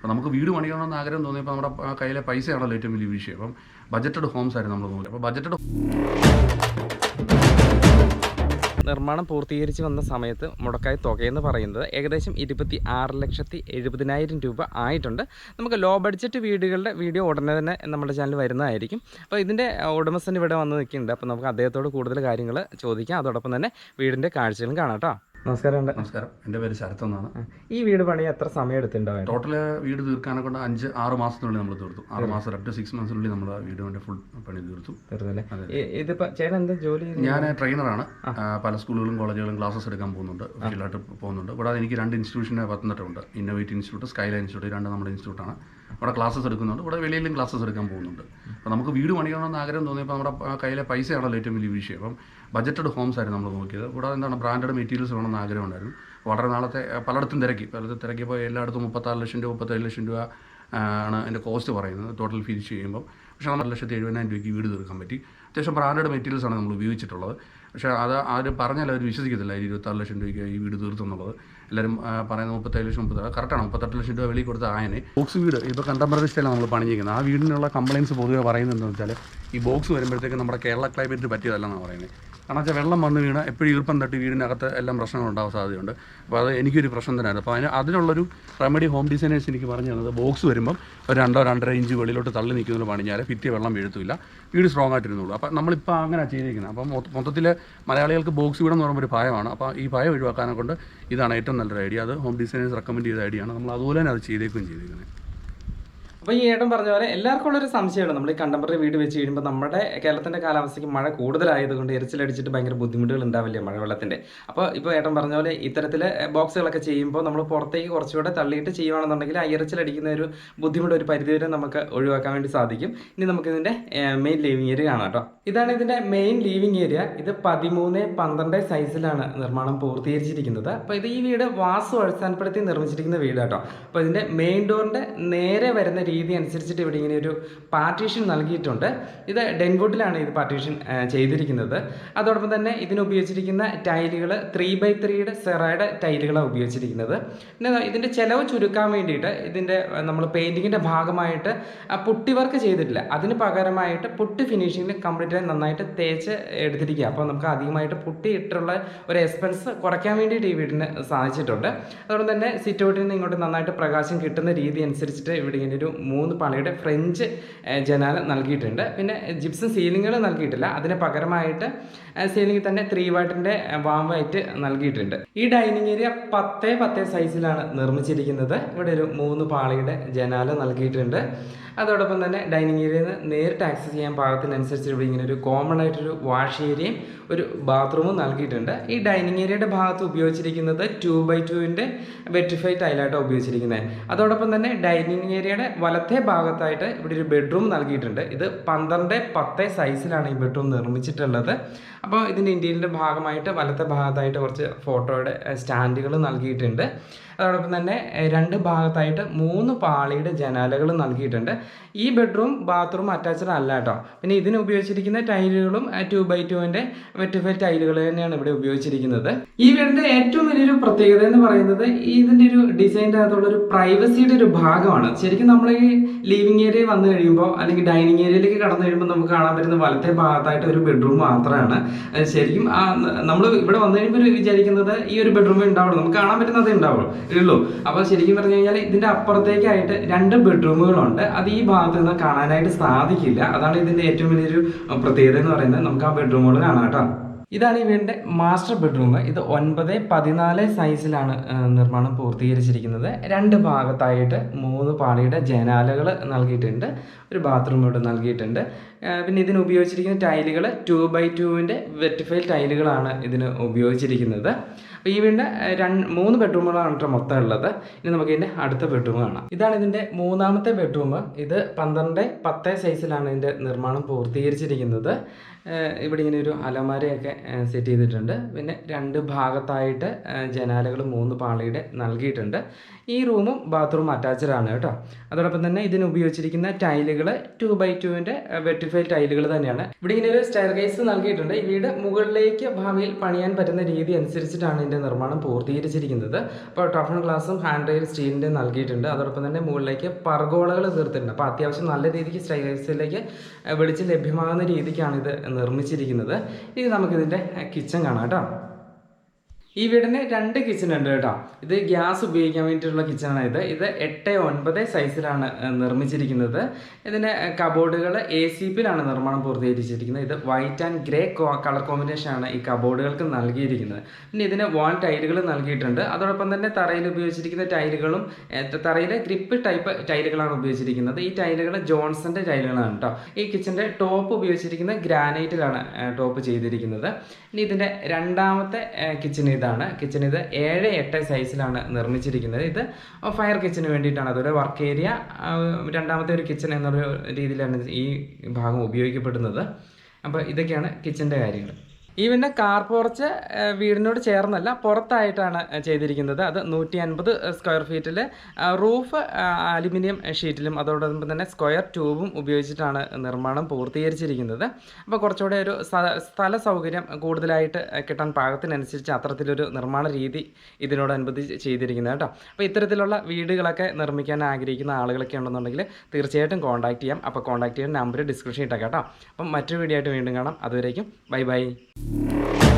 അപ്പോൾ നമുക്ക് വീട് പണിയണമെന്ന് ആഗ്രഹം തോന്നിയപ്പോൾ നമ്മുടെ കയ്യിലെ പൈസയാണല്ലോ ഏറ്റവും വലിയ വിഷയം. അപ്പം ബജറ്റഡ് ഹോംസ് ആയിരുന്നു നമ്മൾ നോക്കി അപ്പോൾ ബജറ്റഡ് നിർമ്മാണം പൂർത്തീകരിച്ച് വന്ന സമയത്ത് മുടക്കായ തുകയെന്ന് പറയുന്നത് ഏകദേശം ഇരുപത്തി ആറ് ലക്ഷത്തി എഴുപതിനായിരം രൂപ ആയിട്ടുണ്ട്. നമുക്ക് ലോ ബഡ്ജറ്റ് വീടുകളുടെ വീഡിയോ ഉടനെ തന്നെ നമ്മുടെ ചാനൽ വരുന്നതായിരിക്കും. അപ്പോൾ ഇതിന്റെ ഉടമസ്ഥൻ ഇവിടെ വന്ന് നിൽക്കുന്നുണ്ട്. അപ്പോൾ നമുക്ക് അദ്ദേഹത്തോട് കൂടുതൽ കാര്യങ്ങൾ ചോദിക്കാം. അതോടൊപ്പം തന്നെ വീടിന്റെ കാഴ്ചകളും കാണാം കേട്ടോ. നമസ്കാരം നമസ്കാരം. എന്റെ പേര് ശരത് എന്നാണ്. ഈ വീട് പണി എത്ര സമയം എടുത്തിട്ടുണ്ടാവും ടോട്ടൽ വീട് തീർക്കാനെ കൊണ്ട് അഞ്ച് ആറ് മാസത്തിനുള്ളിൽ നമ്മൾ തീർത്തു. ആറ് മാസം അപ് ടു സിക്സ് മന്ത്സിനുള്ളിൽ നമ്മൾ വീട് വേണ്ടി ഫുൾ പണി തീർത്തു. ചേട്ടൻ എന്താ ജോലി? ഞാൻ ട്രെയിനറാണ് പല സ്കൂളുകളും കോളേജുകളും ക്ലാസ്സസ് എടുക്കാൻ പോകുന്നുണ്ട്. ഫീൽഡായിട്ട് പോകുന്നുണ്ട്. കൂടാതെ എനിക്ക് രണ്ട് ഇൻസ്റ്റിറ്റ്യൂഷനെ പത്തനംതിട്ടയുണ്ട് ഇന്നോവേറ്റ് ഇൻസ്റ്റിറ്റ്യൂട്ട് സ്കൈലൈൻ ഇൻസ്റ്റിറ്റ്യൂട്ട് രണ്ട് നമ്മുടെ ഇൻസ്റ്റിറ്റ്യൂട്ടാണ് ഇവിടെ ക്ലാസ്സസ് എടുക്കുന്നുണ്ട്. ഇവിടെ വെളിയിലും ക്ലാസ്സസ് എടുക്കാൻ പോകുന്നുണ്ട്. അപ്പോൾ നമുക്ക് വീട് പണിയണമെന്ന് ആഗ്രഹം തോന്നിയപ്പോൾ നമ്മുടെ കയ്യിലെ പൈസയാണല്ലോ ഏറ്റവും വലിയ വിഷയം. അപ്പം ബജറ്റഡ് ഹോംസ് ആയിരുന്നു നമ്മൾ നോക്കിയത്. ഇവിടെ എന്താണ് ബ്രാൻഡഡ് മെറ്റീരിയൽസ് വേണമെന്ന് ആഗ്രഹം ഉണ്ടായിരുന്നു. വളരെ നാളത്തെ പലയിടത്തും തിരക്കി. പലയിടത്തും തിരക്കിയപ്പോൾ എല്ലായിടത്തും മുപ്പത്താറ് ലക്ഷം രൂപ മുപ്പത്തേഴ് ലക്ഷം രൂപ ആണ് അതിന്റെ കോസ്റ്റ് പറയുന്നത്. ടോട്ടൽ ഫിനിഷ് ചെയ്യുമ്പോൾ പക്ഷേ നമ്മൾ ലക്ഷത്തി എഴുപതിനായിരം രൂപയ്ക്ക് വീട് തീർക്കാൻ പറ്റി. അത്യാവശ്യം ബ്രാൻഡഡ് മെറ്റീരിയൽസ് ആണ് നമ്മൾ ഉപയോഗിച്ചിട്ടുള്ളത്. പക്ഷേ അത് ആരും പറഞ്ഞാൽ അവർ വിശ്വസിക്കത്തില്ല ഈ ഇരുപത്താറ് ലക്ഷം രൂപയ്ക്ക് ഈ വീട് തീർത്തെന്നുള്ളത് എല്ലാവരും പറയുന്നത് മുപ്പത്തേഴ് ലക്ഷം മുപ്പത്തി കറക്റ്റാണ് മുപ്പത്തെട്ട് ലക്ഷം രൂപ വെളിയിൽ കൊടുത്ത ആയനെ. ബോക്സ് വീട് ഇപ്പോൾ കണ്ടംപററി സ്റ്റൈലാണ് നമ്മൾ പണിഞ്ഞിരിക്കുന്നത്. ആ വീടിനുള്ള കംപ്ലയിൻസ് പൊതുവെ പറയുന്നത് എന്താണെന്ന് വെച്ചാൽ ഈ ബോക്സ് വരുമ്പോഴത്തേക്ക് നമ്മുടെ കേരള ക്ലൈമറ്റിന് പറ്റിയതല്ലെന്നാണ് പറയുന്നത്. കാരണം വെച്ചാൽ വെള്ളം വന്ന് വീണ് എപ്പോഴും ഈർപ്പം തട്ടി വീടിനകത്ത് എല്ലാം പ്രശ്നങ്ങൾ ഉണ്ടാവാൻ സാധ്യതയുണ്ട്. അപ്പോൾ അത് എനിക്കൊരു പ്രശ്നം തന്നെയായിരുന്നു. അപ്പോൾ അതിന് അതിനുള്ളൊരു റെമഡി ഹോം ഡിസൈനേഴ്സ് എനിക്ക് പറഞ്ഞു തന്നത് ബോക്സ് വരുമ്പം ഒരു രണ്ടോ രണ്ടര ഇഞ്ച് വെളിയിലോട്ട് തള്ളി നിൽക്കുന്നതിൽ പണിഞ്ഞാൽ ഭിത്തി വെള്ളം വീഴത്തില്ല. വീട് സ്ട്രോങ് ആയിട്ടിരുന്നുള്ളൂ അപ്പോൾ നമ്മളിപ്പോൾ അങ്ങനെ ചെയ്തിരിക്കുന്നത്. അപ്പം മൊത്തത്തിൽ മലയാളികൾക്ക് ബോക്സ് വീടെന്ന് പറയുമ്പോൾ ഒരു ഭയമാണ്. അപ്പോൾ ഈ ഭയം ഒഴിവാക്കാനെ കൊണ്ട് ഇതാണ് ഏറ്റവും നല്ലൊരു ഐഡിയ അത് ഹോം ഡിസൈനേഴ്സ് റെക്കമെൻഡ് ചെയ്ത ഐഡിയ ആണ്. നമ്മൾ അതുപോലെ തന്നെ അത് ചെയ്തേക്കും ചെയ്തേക്കുന്നത് അപ്പോൾ ഈ ഏട്ടൻ പറഞ്ഞ പോലെ എല്ലാവർക്കും ഉള്ളൊരു സംശയമാണ്. നമ്മൾ ഈ കണ്ടംപററി വീട് വെച്ച് കഴിയുമ്പോൾ നമ്മുടെ കേരളത്തിന്റെ കാലാവസ്ഥയ്ക്ക് മഴ കൂടുതലായതുകൊണ്ട് എരിച്ചിലടിച്ചിട്ട് ഭയങ്കര ബുദ്ധിമുട്ടുകൾ ഉണ്ടാവില്ലേ മഴവെള്ളത്തിന്റെ അപ്പോൾ ഇപ്പോൾ ഏട്ടൻ പറഞ്ഞ പോലെ ഇത്തരത്തിൽ ബോക്സുകളൊക്കെ ചെയ്യുമ്പോൾ നമ്മൾ പുറത്തേക്ക് കുറച്ചുകൂടെ തള്ളിയിട്ട് ചെയ്യുകയാണെന്നുണ്ടെങ്കിൽ ആ എരിച്ചിലടിക്കുന്ന ഒരു ബുദ്ധിമുട്ട് ഒരു പരിധിവരെ നമുക്ക് ഒഴിവാക്കാൻ വേണ്ടി സാധിക്കും. ഇനി നമുക്ക് ഇതിന്റെ മെയിൻ ലിവിങ് ഏരിയ കാണാം കേട്ടോ. ഇതാണ് ഇതിന്റെ മെയിൻ ലിവിങ് ഏരിയ ഇത് പതിമൂന്ന് പന്ത്രണ്ട് സൈസിലാണ് നിർമ്മാണം പൂർത്തീകരിച്ചിരിക്കുന്നത്. അപ്പോൾ ഇത് ഈ വീട് വാസ്തു അടിസ്ഥാനപ്പെടുത്തി നിർമ്മിച്ചിരിക്കുന്ന വീട് കേട്ടോ അപ്പോൾ ഇതിന്റെ മെയിൻ ഡോറിന്റെ നേരെ വരുന്ന രീതി അനുസരിച്ചിട്ട് ഇവിടെ ഇങ്ങനെ ഒരു പാർട്ടീഷൻ നൽകിയിട്ടുണ്ട്. ഇത് ഡെൻവുഡിലാണ് ഇത് പാർട്ടീഷൻ ചെയ്തിരിക്കുന്നത്. അതോടൊപ്പം തന്നെ ഇതിന് ഉപയോഗിച്ചിരിക്കുന്ന ടൈലുകൾ ത്രീ ബൈ ത്രീയുടെ സെറയുടെ ടൈലുകളാണ് ഉപയോഗിച്ചിരിക്കുന്നത്. പിന്നെ ഇതിന്റെ ചിലവ് ചുരുക്കാൻ വേണ്ടിയിട്ട് ഇതിന്റെ നമ്മൾ പെയിന്റിങ്ങിന്റെ ഭാഗമായിട്ട് പുട്ടി വർക്ക് ചെയ്തിട്ടില്ല. അതിന് പകരമായിട്ട് പുട്ടി ഫിനിഷിങ്ങിൽ കംപ്ലീറ്റ് നന്നായിട്ട് തേച്ച് എടുത്തിരിക്കുക. അപ്പോൾ നമുക്ക് അധികമായിട്ട് പുട്ടി ഇട്ടുള്ള ഒരു എക്സ്പെൻസ് കുറയ്ക്കാൻ വേണ്ടിയിട്ട് ഈ വീടിന് സാധിച്ചിട്ടുണ്ട്. അതുകൊണ്ട് തന്നെ സിറ്റ് ഔട്ടിൽ നിന്ന് ഇങ്ങോട്ട് നന്നായിട്ട് പ്രകാശം കിട്ടുന്ന രീതി അനുസരിച്ചിട്ട് ഇവിടെ ഇങ്ങനെ ഒരു മൂന്ന് പള്ളിയുടെ ഫ്രഞ്ച് ജനാല നൽകിയിട്ടുണ്ട്. പിന്നെ ജിപ്സം സീലിങ്ങുകൾ നൽകിയിട്ടില്ല. അതിന് പകരമായിട്ട് സീലിംഗിൽ തന്നെ ത്രീ വാട്ടിന്റെ വാം വൈറ്റ് നൽകിയിട്ടുണ്ട്. ഈ ഡൈനിങ് ഏരിയ പത്തേ പത്തേ സൈസിലാണ് നിർമ്മിച്ചിരിക്കുന്നത്. ഇവിടെ ഒരു മൂന്ന് പാളിയുടെ ജനാല നൽകിയിട്ടുണ്ട്. അതോടൊപ്പം തന്നെ ഡൈനിങ് ഏരിയയിൽ നിന്ന് നേരിട്ട് ആക്സസ് ചെയ്യാൻ പാകത്തിനനുസരിച്ച് ഇവിടെ ഇങ്ങനെ ഒരു കോമൺ ആയിട്ടൊരു വാഷ് ഏരിയയും ഒരു ബാത്റൂമും നൽകിയിട്ടുണ്ട്. ഈ ഡൈനിങ് ഏരിയയുടെ ഭാഗത്ത് ഉപയോഗിച്ചിരിക്കുന്നത് ടു ബൈ ടുവിന്റെ വെറ്റിഫൈ ടൈലായിട്ടാണ് ഉപയോഗിച്ചിരിക്കുന്നത്. അതോടൊപ്പം തന്നെ ഡൈനിങ് ഏരിയയുടെ വലത്തെ ഭാഗത്തായിട്ട് ഇവിടെ ഒരു ബെഡ്റൂം നൽകിയിട്ടുണ്ട്. ഇത് പന്ത്രണ്ട് പത്ത് സൈസിലാണ് ഈ ബെഡ്റൂം നിർമ്മിച്ചിട്ടുള്ളത്. അപ്പോൾ ഇതിന്റെ ഇന്റീരിയറിന്റെ ഭാഗമായിട്ട് വലത്തെ ഭാഗത്തായിട്ട് കുറച്ച് ഫോട്ടോയുടെ സ്റ്റാൻഡുകൾ നൽകിയിട്ടുണ്ട്. അതോടൊപ്പം തന്നെ രണ്ട് ഭാഗത്തായിട്ട് മൂന്ന് പാളിയുടെ ജനാലകൾ നൽകിയിട്ടുണ്ട്. ഈ ബെഡ്റൂം ബാത്റൂം അറ്റാച്ച്ഡ് അല്ല കേട്ടോ. പിന്നെ ഇതിന് ഉപയോഗിച്ചിരിക്കുന്ന ടൈലുകളും ടു ബൈ ടുവിന്റെ വെറ്റിഫൈ ടൈലുകൾ തന്നെയാണ് ഇവിടെ ഉപയോഗിച്ചിരിക്കുന്നത്. ഈ വീടിന്റെ ഏറ്റവും വലിയൊരു പ്രത്യേകത എന്ന് പറയുന്നത് ഇതിന്റെ ഒരു ഡിസൈന്റെ അകത്തുള്ള ഒരു പ്രൈവസിയുടെ ഒരു ഭാഗമാണ്. ശരിക്കും നമ്മൾ ലിവിങ് ഏരിയ വന്നു കഴിയുമ്പോൾ അല്ലെങ്കിൽ ഡൈനിങ് ഏരിയയിലേക്ക് കടന്നു കഴിയുമ്പോൾ നമുക്ക് കാണാൻ പറ്റുന്ന വലത്തെ ഭാഗത്തായിട്ട് ഒരു ബെഡ്റൂം മാത്രമാണ് ശരിക്കും നമ്മൾ ഇവിടെ വന്നു കഴിയുമ്പോൾ വിചാരിക്കുന്നത് ഈ ഒരു ബെഡ്റൂമേ ഉണ്ടാവുള്ളൂ. നമുക്ക് കാണാൻ പറ്റുന്നതേ ഉണ്ടാവുള്ളൂ. ഉള്ളൂ. അപ്പോൾ ശരിക്കും പറഞ്ഞു കഴിഞ്ഞാൽ ഇതിന്റെ അപ്പുറത്തേക്കായിട്ട് രണ്ട് ബെഡ്റൂമുകളുണ്ട് അത് ഈ ഭാഗത്ത് നിന്ന് കാണാനായിട്ട് സാധിക്കില്ല. അതാണ് ഇതിന്റെ ഏറ്റവും വലിയൊരു പ്രത്യേകത എന്ന് പറയുന്നത്. നമുക്ക് ആ ബെഡ്റൂമുകൾ കാണാം കേട്ടോ. ഇതാണ് ഈ വീടിന്റെ മാസ്റ്റർ ബെഡ്റൂം ഇത് ഒൻപത് പതിനാല് സൈസിലാണ് നിർമ്മാണം പൂർത്തീകരിച്ചിരിക്കുന്നത്. രണ്ട് ഭാഗത്തായിട്ട് മൂന്ന് പാളിയുടെ ജനാലകൾ നൽകിയിട്ടുണ്ട്. ഒരു ബാത്റൂം ഇവിടെ നൽകിയിട്ടുണ്ട്. പിന്നെ ഇതിന് ഉപയോഗിച്ചിരിക്കുന്ന ടൈലുകൾ ടു ബൈ ടുവിന്റെ വെറ്റിഫൈൽ ടൈലുകളാണ് ഇതിന് ഉപയോഗിച്ചിരിക്കുന്നത്. അപ്പോൾ ഈ വീടിന്റെ രണ്ട് മൂന്ന് ബെഡ്റൂമുകളാണ് കേട്ടോ മൊത്തം ഉള്ളത്. ഇനി നമുക്ക് ഇതിന്റെ അടുത്ത ബെഡ്റൂം കാണാം. ഇതാണ് ഇതിന്റെ മൂന്നാമത്തെ ബെഡ്റൂം ഇത് പന്ത്രണ്ട് പത്ത് സൈസിലാണ് ഇതിന്റെ നിർമ്മാണം പൂർത്തീകരിച്ചിരിക്കുന്നത്. ഇവിടെ ഇങ്ങനെ ഒരു അലമാരയൊക്കെ സെറ്റ് ചെയ്തിട്ടുണ്ട്. പിന്നെ രണ്ട് ഭാഗത്തായിട്ട് ജനാലകൾ മൂന്ന് പാളിയുടെ നൽകിയിട്ടുണ്ട്. ഈ റൂമും ബാത്റൂം അറ്റാച്ച്ഡ് ആണ് കേട്ടോ. അതോടൊപ്പം തന്നെ ഇതിന് ഉപയോഗിച്ചിരിക്കുന്ന ടൈലുകൾ ടു ബൈ ടുവിന്റെ വെർട്ടിഫൈ ടൈലുകൾ തന്നെയാണ്. ഇവിടെ ഇങ്ങനെ ഒരു സ്റ്റെയർ കേസ് നൽകിയിട്ടുണ്ട്. ഈ വീട് മുകളിലേക്ക് ഭാവിയിൽ പണിയാൻ പറ്റുന്ന രീതി അനുസരിച്ചിട്ടാണ് ഇതിന്റെ നിർമ്മാണം പൂർത്തീകരിച്ചിരിക്കുന്നത്. അപ്പോൾ ടഫൺ ഗ്ലാസും ഹാൻഡ് റെയിൽ സ്റ്റീലിന്റെ നൽകിയിട്ടുണ്ട്. അതോടൊപ്പം തന്നെ മുകളിലേക്ക് പർഗോളകൾ തീർത്തിട്ടുണ്ട്. അപ്പോൾ അത്യാവശ്യം നല്ല രീതിക്ക് സ്റ്റെയർ കേസിലേക്ക് വെളിച്ചം ലഭ്യമാകുന്ന രീതിക്കാണ് ഇത് നിർമ്മിച്ചിരിക്കുന്നത്. ഇനി നമുക്കിതിന്റെ കിച്ചൺ കാണാം കേട്ടോ. ഈ വീടിന് രണ്ട് കിച്ചൺ ഉണ്ട് കേട്ടോ. ഇത് ഗ്യാസ് ഉപയോഗിക്കാൻ വേണ്ടിയിട്ടുള്ള കിച്ചണാണ് ഇത്. ഇത് എട്ട് ഒൻപത് സൈസിലാണ് നിർമ്മിച്ചിരിക്കുന്നത്. ഇതിന്റെ കബോർഡുകൾ എ സി പിയിലാണ് നിർമ്മാണം പൂർത്തീകരിച്ചിരിക്കുന്നത്. ഇത് വൈറ്റ് ആൻഡ് ഗ്രേ കളർ കോമ്പിനേഷനാണ് ഈ കബോർഡുകൾക്ക് നൽകിയിരിക്കുന്നത്. പിന്നെ ഇതിന് വാൾ ടൈലുകൾ നൽകിയിട്ടുണ്ട്. അതോടൊപ്പം തന്നെ തറയിൽ ഉപയോഗിച്ചിരിക്കുന്ന ടൈലുകളും തറയിൽ ഗ്രിപ്പ് ടൈപ്പ് ടൈലുകളാണ് ഉപയോഗിച്ചിരിക്കുന്നത്. ഈ ടൈലുകൾ ജോൺസന്റെ ടൈലുകളാണ് കേട്ടോ ഈ കിച്ചന്റെ ടോപ്പ് ഉപയോഗിച്ചിരിക്കുന്ന ഗ്രാനൈറ്റിലാണ് ടോപ്പ് ചെയ്തിരിക്കുന്നത്. ഇനി ഇതിന്റെ രണ്ടാമത്തെ കിച്ചൺ ഇതാണ്. കിച്ചൺ ഇത് ഏഴ് എട്ട് സൈസിലാണ് നിർമ്മിച്ചിരിക്കുന്നത്. ഇത് ഫയർ കിച്ചന് വേണ്ടിയിട്ടാണ്. അതൊരു വർക്ക് ഏരിയ രണ്ടാമത്തെ ഒരു കിച്ചൺ എന്നൊരു രീതിയിലാണ് ഈ ഭാഗം ഉപയോഗിക്കപ്പെടുന്നത്. അപ്പോൾ ഇതൊക്കെയാണ് കിച്ചന്റെ കാര്യങ്ങൾ. ഈ പിന്നെ കാർ പോർച്ച് വീടിനോട് ചേർന്നല്ല പുറത്തായിട്ടാണ് ചെയ്തിരിക്കുന്നത്. അത് നൂറ്റി അൻപത് സ്ക്വയർ ഫീറ്റിൽ റൂഫ് അലുമിനിയം ഷീറ്റിലും അതോടൊപ്പം തന്നെ സ്ക്വയർ ട്യൂബും ഉപയോഗിച്ചിട്ടാണ് നിർമ്മാണം പൂർത്തീകരിച്ചിരിക്കുന്നത്. അപ്പോൾ കുറച്ചുകൂടെ ഒരു സ്ഥ- സ്ഥല സൗകര്യം കൂടുതലായിട്ട് കിട്ടാൻ പാകത്തിനനുസരിച്ച് അത്തരത്തിലൊരു നിർമ്മാണ രീതി ഇതിനോടനുബന്ധിച്ച് ചെയ്തിരിക്കുന്നത് കേട്ടോ. അപ്പോൾ ഇത്തരത്തിലുള്ള വീടുകളൊക്കെ നിർമ്മിക്കാൻ ആഗ്രഹിക്കുന്ന ആളുകളൊക്കെ ഉണ്ടെന്നുണ്ടെങ്കിൽ തീർച്ചയായിട്ടും കോൺടാക്ട് ചെയ്യാം. അപ്പോൾ കോൺടാക്ട് ചെയ്യാൻ നമ്പർ ഡിസ്ക്രിപ്ഷൻ ഇട്ടേക്കാം കേട്ടോ. അപ്പം മറ്റൊരു വീഡിയോ ആയിട്ട് വീണ്ടും കാണാം. അതുവരേക്കും ബൈ ബൈ. Thank you.